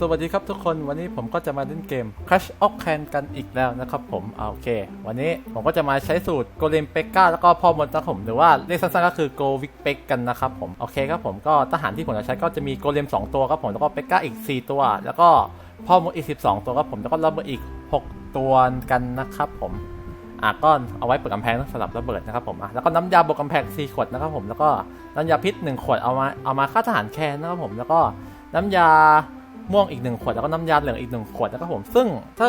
สวัสดีครับทุกคนวันนี้ผมก็จะมาเล่นเกม Crash of Can กันอีกแล้วนะครับผมโอเค วันนี้ผมก็จะมาใช้สูตรโกเลมเปกาแล้วก็พ่อมดนะครับผมหรือว่าเรียกสั้นๆก็คือโกวิกเปกกันนะครับผมโอเคครับผมก็ทหารที่ผมจะใช้ก็จะมีโกเลม 2 ตัวครับผมแล้วก็เปกาอีก 4 ตัว แล้วก็พ่อมดอีก 12 ตัวครับผมแล้วก็ระเบิดอีก 6 ตัวกันนะครับผมอะก็เอาไว้เปิดกำแพงสำหรับระเบิดนะครับผมอะแล้วก็น้ำยาบวกกำแพง4ขวดนะครับผมแล้วก็น้ำยาพิษ 1 ขวดเอามาเอามาฆ่าทหารแคนนะครับผมแล้วก็น้ำยา ม่วงอีกหนึ่งขวดแล้วก็น้ำยาเหลืองอีกหนึ่งขวดนะครับผมซึ่งถ้า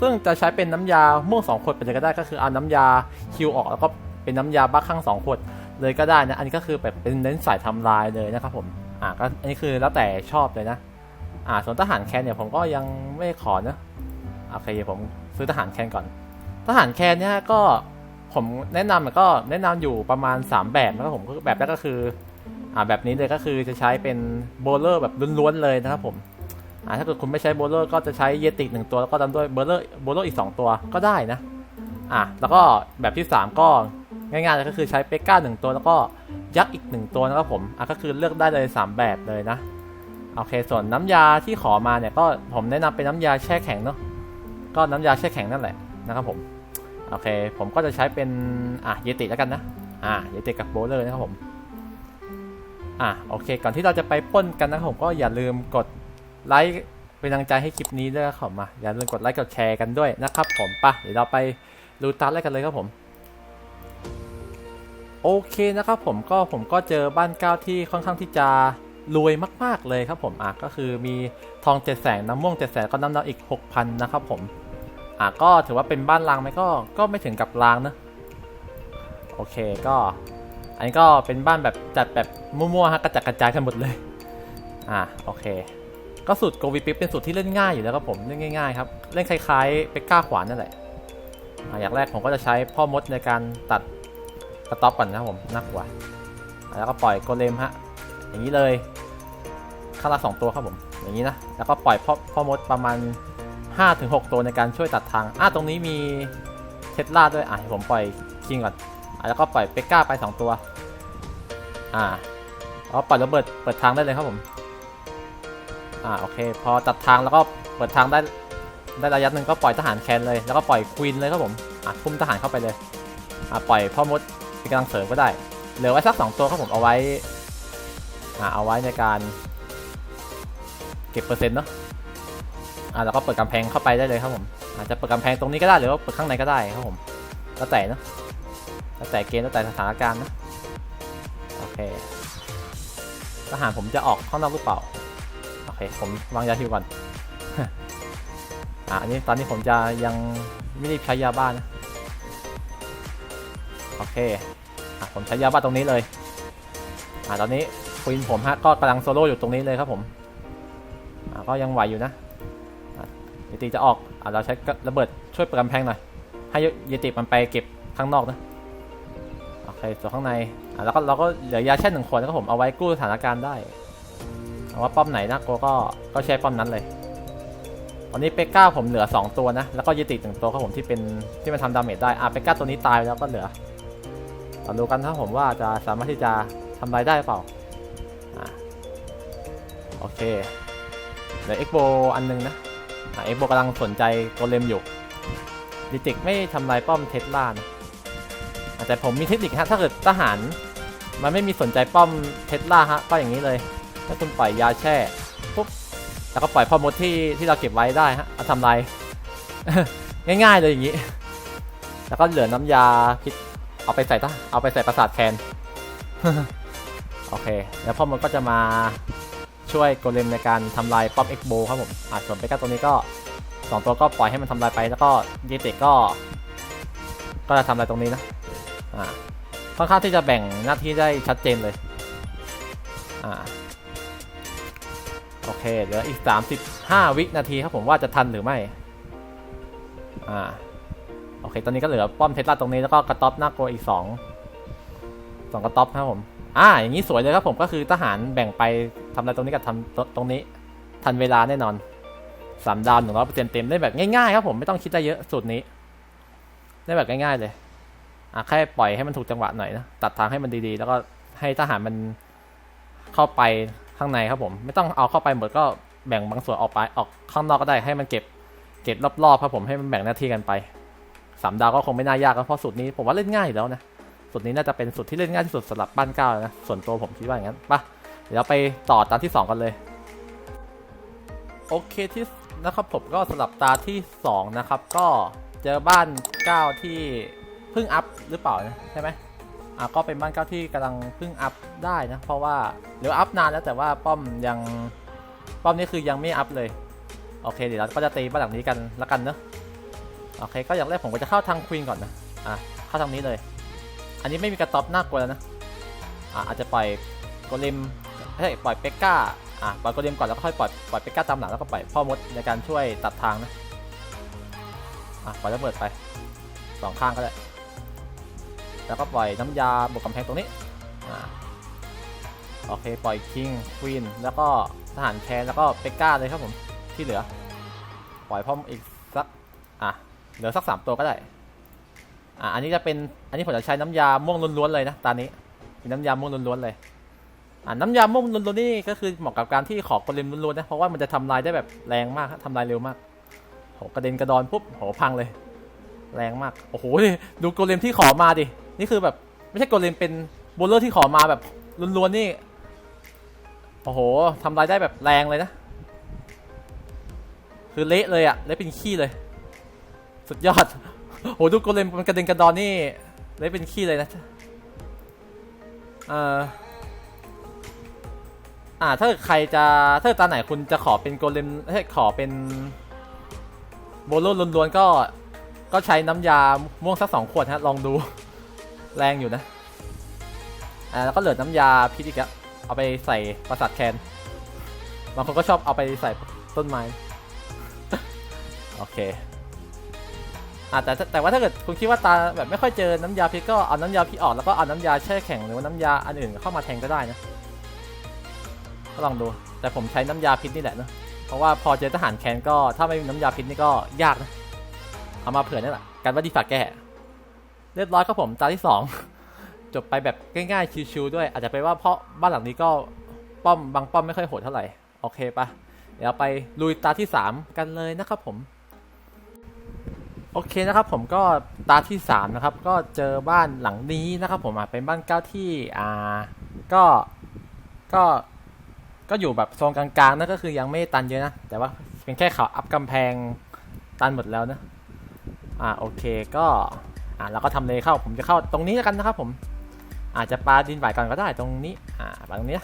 ซึ่งจะใช้เป็นน้ำยาม่วงสองขวดไปเลยก็ได้ก็คือเอาน้ำยาคิวออกแล้วก็เป็นน้ำยาบ้าข้างสองขวดเลยก็ได้นะอันนี้ก็คือแบบเป็นเน้นสายทำลายเลยนะครับผมอ่าก็อันนี้คือแล้วแต่ชอบเลยนะอ่าส่วนทหารแคนเนี่ยผมก็ยังไม่ขอนะโอเคผมซื้อทหารแคนก่อน ทหารแคนเนี่ยก็ผมแนะนำก็แนะนำอยู่ประมาณ 3 แบบนะครับผมแบบแรกก็คืออ่าแบบนี้เลยก็คือจะใช้เป็นโบลเลอร์แบบล้วนๆเลยนะครับผม ถ้าเกิดคุณไม่ใช้โบลเลอร์ก็จะใช้เยติหนึ่งตัวแล้วก็ตามด้วยโบลเลอร์โบลเลอร์อีก 2 ตัวก็ได้นะอะแล้วก็แบบที่ 3 ก็ง่ายๆเลยก็คือใช้เปก้าหนึ่งตัวแล้วก็ยักษ์อีก 1 ตัวนะครับผมอะก็คือเลือกได้เลย 3 แบบเลยนะโอเค ส่วนน้ำยาที่ขอมาเนี่ยก็ผมแนะนำเป็นน้ำยาแช่แข็งเนาะก็น้ำยาแช่แข็งนั่นแหละนะครับผมโอเค ผมก็จะใช้เป็นอะเยติแล้วกันนะอะเยติกับโบลเลอร์นะครับผมอะโอเค ก่อนที่เราจะไปป้นกันนะครับผมก็อย่าลืมกด ไลค์เป็นกำลังใจให้คลิปนี้ด้วยครับผมอย่าลืมกดไลค์กดแชร์กันด้วยนะครับผมปะเดี๋ยวเราไปดูตามแรกกันเลยครับผม โอเคนะครับผมก็ผมก็เจอบ้านเก้าที่ค่อนข้างที่จะรวยมาก ๆ เลยครับผมอะก็คือมีทองเจ็ดแสนน้ำม่วงเจ็ดแสนก็น้ำดาวอีกหกพันนะครับผมอะก็ถือว่าเป็นบ้านรางไหมก็ก็ไม่ถึงกับรางนะโอเคก็ อันนี้ก็เป็นบ้านแบบจัดแบบมั่วๆฮะกระจัดกระจายกันหมดเลย อะโอเค ก็สูตรโกวีปิปเป็นสูตรที่เล่นง่ายอยู่แล้วครับผมเล่นง่ายๆครับเล่นคล้ายๆเปกก้าขวานนั่นแหละอะอย่างแรกผมก็จะใช้พ่อมดในการตัดกระต๊อบก่อนนะครับผมน่ากลัวอะแล้วก็ปล่อยโกเลมฮะอย่างนี้เลยข้างละสองตัวครับผมอย่างนี้นะแล้วก็ปล่อยพ่อพ่อมดประมาณ 5-6 ตัวในการช่วยตัดทางอะตรงนี้มีเทสลาด้วยอะให้ผมปล่อยคิงก่อนอะแล้วก็ปล่อยเปกก้าไปสองตัวอ่าแล้วปล่อยระเบิดเปิดทางได้เลยครับผม อ่าโอเค พอตัดทางแล้วก็เปิดทางได้ได้ระยะหนึ่งก็ปล่อยทหารแคนเลย แล้วก็ปล่อยควีนเลยครับผมอะพุ่มทหารเข้าไปเลยอะปล่อยพ่อมดเป็นกำลังเสริมก็ได้เหลือไว้สักสองตัวครับผมเอาไว้อ่าเอาไว้ในการเก็บเปอร์เซ็นต์เนาะอ่าแล้วก็เปิดกำแพงเข้าไปได้เลยครับผมอาจจะเปิดกำแพงตรงนี้ก็ได้หรือว่าเปิดข้างในก็ได้ครับผมแล้วแต่เนาะแล้วแต่เกมแล้วแต่สถานการณ์นะโอเคทหารผมจะออกข้างนอกหรือเปล่า โอเค ผมวางยาฮิวก่อนอะอันนี้ตอนนี้ผมจะยังไม่รีบใช้ยาบ้านะ โอเคอะผมใช้ยาบ้าตรงนี้เลยอะตอนนี้ควีนผมฮะก็กำลังโซโล่อยู่ตรงนี้เลยครับผมอะก็ยังไหวอยู่นะเยติจะออกอะเราใช้ระเบิดช่วยเปิดกำแพงหน่อย ให้เยติมันไปเก็บข้างนอกนะ โอเคส่วนข้างในอะแล้วก็เราก็เหลือยาแช่หนึ่งขวดนะครับผมเอาไว้กู้สถานการณ์ได้ ว่าป้อมไหนนะโกก็ก็ใช้ป้อมนั้นเลยตอนนี้เปกก้าผมเหลือ 2 ตัวนะ แล้วก็ยูติหนึ่งตัวครับผมที่เป็นที่มันทำดาเมจได้อะเปกก้าตัวนี้ตายแล้วก็เหลือเราดูกันถ้าผมว่าจะสามารถที่จะทำลายได้หรือเปล่าอะโอเคเหลือเอ็กโบอันนึงนะอะเอ็กโบกำลังสนใจโกเลมอยู่ดิติกไม่ทำลายป้อมเทสลานะแต่ผมมีเทคนิคฮะถ้าเกิดทหารมันไม่มีสนใจป้อมเทสลาฮะก็อย่างนี้เลย ถ้าคุณปล่อยยาแช่ปุ๊บแล้วก็ปล่อยพ่อมดที่ที่เราเก็บไว้ได้ฮะเอาทำลายง่ายๆเลยอย่างนี้ แล้วก็เหลือน้ำยาพิษเอาไปใส่ตะเอาไปใส่ประสาทแคนโอเค แล้วพ่อมดก็จะมาช่วยโกเลมในการทำลายป้อมเอ็กโบครับผมอะส่วนไปก้าตัวนี้ก็สองตัวก็ปล่อยให้มันทำลายไป แล้วก็เยเตกก็ ก็จะทำลายตรงนี้นะอ่าค่อนข้างที่จะแบ่งหน้าที่ได้ชัดเจนเลยอ่า เคเหลืออีก 35 วินาทีครับผมว่าจะทันหรือไม่ อ่า โอเค ตอนนี้ก็เหลือป้อมเทสลาตรงนี้แล้วก็กระต๊อบหน้าโกอีก 2 2 กระต๊อบครับผม อ่า อย่างนี้สวยเลยครับผมก็คือทหารแบ่งไปทำอะไรตรงนี้กับทำตรงนี้ ทันเวลาแน่นอนสามดาวหนึ่งร้อยเปอร์เซ็นต์เต็มได้แบบง่ายๆครับผมไม่ต้องคิดอะได้เยอะสูตรนี้ ได้แบบง่ายๆเลยอะแค่ปล่อยให้มันถูกจังหวะหน่อยนะตัดทางให้มันดีๆ แล้วก็ให้ทหารมันเข้าไป ข้างในครับผม ไม่ต้องเอาเข้าไปหมดก็แบ่งบางส่วนออกไปออกข้างนอกก็ได้ให้มันเก็บเก็บรอบๆครับผมให้มันแบ่งหน้าที่กันไปสามดาวก็คงไม่น่ายากแล้วเพราะสูตรนี้ผมว่าเล่นง่ายอยู่แล้วนะสูตรนี้น่าจะเป็นสูตรที่เล่นง่ายที่สุดสำหรับบ้านเก้านะส่วนตัวผมคิดว่าอย่างนั้นไปะเดี๋ยวไปต่อตาที่สองกันเลย โอเคที่นะครับผมก็สำหรับตาที่สองนะครับ ก็เจอบ้านเก้าที่เพิ่งอัพหรือเปล่านะใช่ไหม อะก็เป็นบ้านเก้าที่กำลังเพิ่งอัพได้นะ เพราะว่าเดี๋ยวอัพนานแล้วแต่ว่าป้อมยังป้อมนี้คือยังไม่อัพเลย โอเคเดี๋ยวเราก็จะตีบ้านหลังนี้กันละกันเนอะโอเคก็อย่างแรกผมก็จะเข้าทางควีนก่อนนะอะเข้าทางนี้เลย อันนี้ไม่มีกระต๊อบน่ากลัวแล้วนะอะอาจจะปล่อยโกเลมไม่ใช่ปล่อยเปกก้าอะปล่อยโกเลมก่อนแล้วก็ค่อยปล่อยปล่อยเปกก้าตามหลังแล้วก็ปล่อยพ่อมดในการช่วยตัดทางนะอะปล่อยระเบิดไปสองข้างก็ได้ แล้วก็ปล่อยน้ำยาบวกกำแพงตรงนี้โอเคปล่อยคิงควีนแล้วก็ทหารแคนแล้วก็เปก้าเลยครับผมที่เหลือ ปล่อยพ่อมอีกสักอะเหลือสักสามตัวก็ได้อะอันนี้จะเป็นอันนี้ผมจะใช้น้ำยาม่วงล้วนๆเลยนะตอนนี้เป็นน้ำยาม่วงล้วนๆเลยอะน้ำยาม่วงล้วนๆนี่ก็คือเหมาะกับการที่ขอกระเด็นล้วนๆนะเพราะว่ามันจะทำลายได้แบบแรงมากทำลายเร็วมากโหกระเด็นกระดอนปุ๊บโหพังเลย แรงมากโอ้โหดิดูโกเลมที่ขอมาดิ นี่คือแบบไม่ใช่โกเลมเป็นโบลเลอร์ที่ขอมาแบบล้วนๆนี่ โอ้โหทำลายได้แบบแรงเลยนะ คือเละเลยอะเละเป็นขี้เลย สุดยอด โหดูโกเลมมันกระเด็นกระดอนนี่เลยเป็นขี้เลยนะเอ่ออ่าถ้าใครจะถ้าตาไหนคุณจะขอเป็นโกเลมให้ขอเป็นโบโลล้วนๆก็ก็ใช้น้ำยาม่วงสักสองขวดฮะลองดู แรงอยู่นะ อ่าแล้วก็เหลือน้ำยาพิษอีกอะเอาไปใส่ประสาทแคนบางคนก็ชอบเอาไปใส่ต้นไม้ โอเคอะแต่แต่ว่าถ้าเกิดคุณคิดว่าตาแบบไม่ค่อยเจอน้ำยาพิษก็เอาน้ำยาพิษออกแล้วก็เอาน้ำยาแช่แข็งหรือว่าน้ำยาอันอื่นเข้ามาแทนก็ได้นะก็ลองดู แต่ผมใช้น้ำยาพิษนี่แหละเนอะเพราะว่าพอเจอทหารแคนก็ถ้าไม่มีน้ำยาพิษนี่ก็ยากนะเอามาเผื่อนี่แหละการว่าดีฝากแก้ เรียบร้อยครับผมตาที่สองจบไปแบบง่ายๆชิวๆด้วย อาจจะเป็นว่าเพราะบ้านหลังนี้ก็ป้อมบางป้อมไม่ค่อยโหดเท่าไหร่โอเคปะเดี๋ยวไปลุยตาที่สามกันเลยนะครับผม โอเคนะครับผมก็ตาที่ 3 นะครับ ก็เจอบ้านหลังนี้นะครับผมเป็นบ้านเก้าที่อ่าก็ก็ก็อยู่แบบโซนกลางๆนะก็คือยังไม่ตันเยอะนะ แต่ว่าเป็นแค่เขาอัพกำแพงตันหมดแล้วนะอ่าโอเคก็ อ่าเราก็ทำเลยเข้าผมจะเข้าตรงนี้แล้วกันนะครับผม อาจจะปาดินไหวก่อนก็ได้ตรงนี้อ่าปาตรงนี้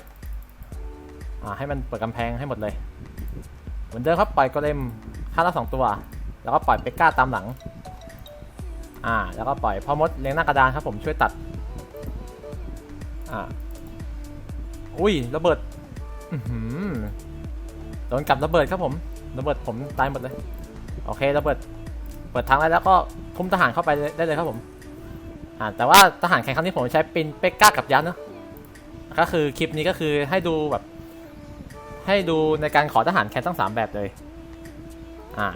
อ่าให้มันเปิดกำแพงให้หมดเลยเหมือนเดิมครับปล่อยโกเลมข้าละสองตัว แล้วก็ปล่อยเปก้าตามหลังอ่าแล้วก็ปล่อยพ่อมดเลี้ยงหน้ากระดานครับผมช่วยตัดอ่าอุ้ยระเบิดอืโดนกลับระเบิดครับผมระเบิดผมตายหมดเลย โอเคระเบิด เปิดทางได้แล้วก็คุมทหารเข้าไปได้เลยครับผมอ่าแต่ว่าทหารแข่งครั้งนี้ผมใช้เป็นเปกก้ากับยันเนอะก็คือคลิปนี้ก็คือให้ดูแบบ ให้ดูในการขอทหารแข่งทั้งสามแบบเลยอ่า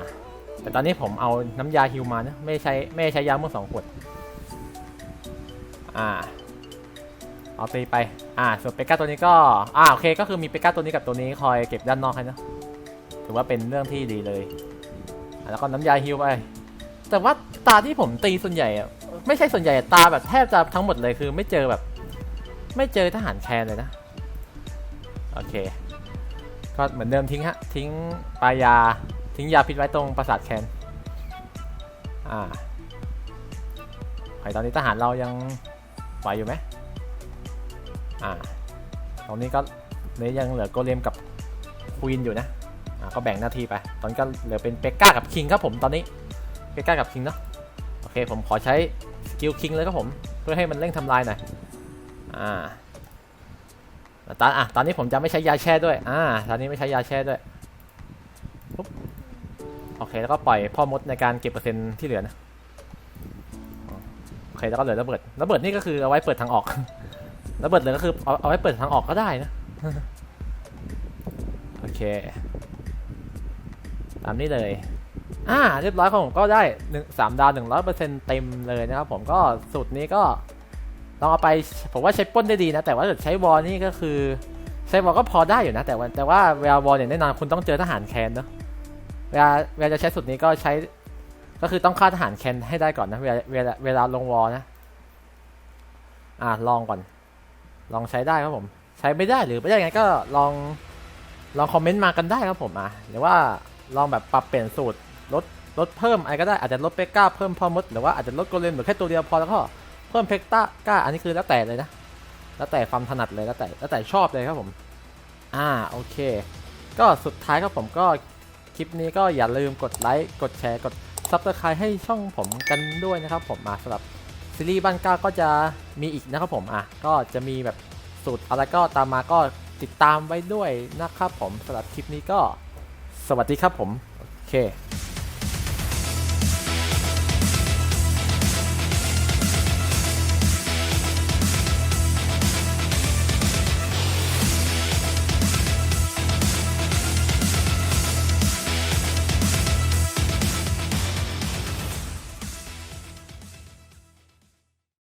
แต่ตอนนี้ผมเอาน้ำยาฮิวมานะไม่ใช้ไม่ใช้ยาเมื่อสองขวดอ่าเอาตีไป อ่า ส่วนเปกก้าตัวนี้ก็ อ่า โอเค ก็คือมีเปกก้าตัวนี้กับตัวนี้คอยเก็บด้านนอกให้นะ ถือว่าเป็นเรื่องที่ดีเลย แล้วก็น้ำยาฮิวไป แต่ว่าตาที่ผมตีส่วนใหญ่อะไม่ใช่ส่วนใหญ่ตาแบบแทบจะทั้งหมดเลยคือไม่เจอแบบ ไม่เจอทหารแคนเลยนะ โอเค ก็เหมือนเดิมทิ้งฮะ ทิ้งปลายา ทิ้งยาพิษไว้ตรงปราสาทแคนอ่าไอตอนนี้ทหารเรายังไหวอยู่ไหมอ่า ตรงนี้ก็เลยยังเหลือโกเลมกับควีนอยู่นะ อ่า ก็แบ่งหน้าที่ไป ตอนนี้ก็เหลือเป็นเปกก้ากับคิงครับผมตอนนี้ เปกก้ากับคิงเนาะโอเคผมขอใช้สกิลคิงเลยครับผมเพื่อให้มันเร่งทำลายหน่อยอ่าตอนอะตอนนี้ผมจะไม่ใช้ยาแช่ด้วยอ่าตอนนี้ไม่ใช้ยาแช่ด้วยปุ๊บโอเคแล้วก็ปล่อยพ่อมดในการเก็บเปอร์เซ็นต์ที่เหลือนะโอเคแล้วก็เหลือระเบิดระเบิดนี่ก็คือเอาไว้เปิดทางออกระเบิดเหลยก็คือเอาเอาไว้เปิดทางออกก็ได้นะโอเคตามนี้เลย อ่าเรียบร้อยครับผมก็ได้หนึ่งสามดาวหนึ่งร้อยเปอร์เซ็นต์เต็มเลยนะครับผมก็สูตรนี้ก็ลองเอาไปผมว่าใช้ป้นได้ดีนะ แต่ว่าถ้าใช้วอลนี่ก็คือเซฟบอลก็พอได้อยู่นะ แต่ว่าแต่ว่าเวลาบอลเนี่ยแน่นอนคุณต้องเจอทหารแคนเนอะเวลาเวลาจะใช้สุดนี้ก็ใช้ก็คือต้องฆ่าทหารแคนให้ได้ก่อนนะเวลาเวลาเวลาลงวอลนะอ่าลองก่อน ลองใช้ได้ครับผม ใช้ไม่ได้หรือไม่ได้ไงก็ลองลองคอมเมนต์มากันได้ครับผมอะหรือว่าลองแบบปรับเปลี่ยนสูตร ลดลดเพิ่มอะไรก็ได้อาจจะลดเปก้าเพิ่มพอมดหรือว่าอาจจะลดโกเลมหรือแค่ตัวเดียวพอแล้วก็เพิ่มเพกต้าก้าอันนี้คือแล้วแต่เลยนะ แล้วแต่ความถนัดเลยแล้วแต่แล้วแต่ชอบเลยครับผม อ่าโอเค ก็สุดท้ายครับผมก็คลิปนี้ก็อย่าลืมกดไลค์กดแชร์กดซับสไครต์ให้ช่องผมกันด้วยนะครับผมมาสำหรับซีรีส์บ้านก้าก็จะมีอีกนะครับผมอะก็จะมีแบบสูตรอะไรก็ตามมาก็ติดตามไว้ด้วยนะครับผมสำหรับคลิปนี้ก็สวัสดีครับผม โอเค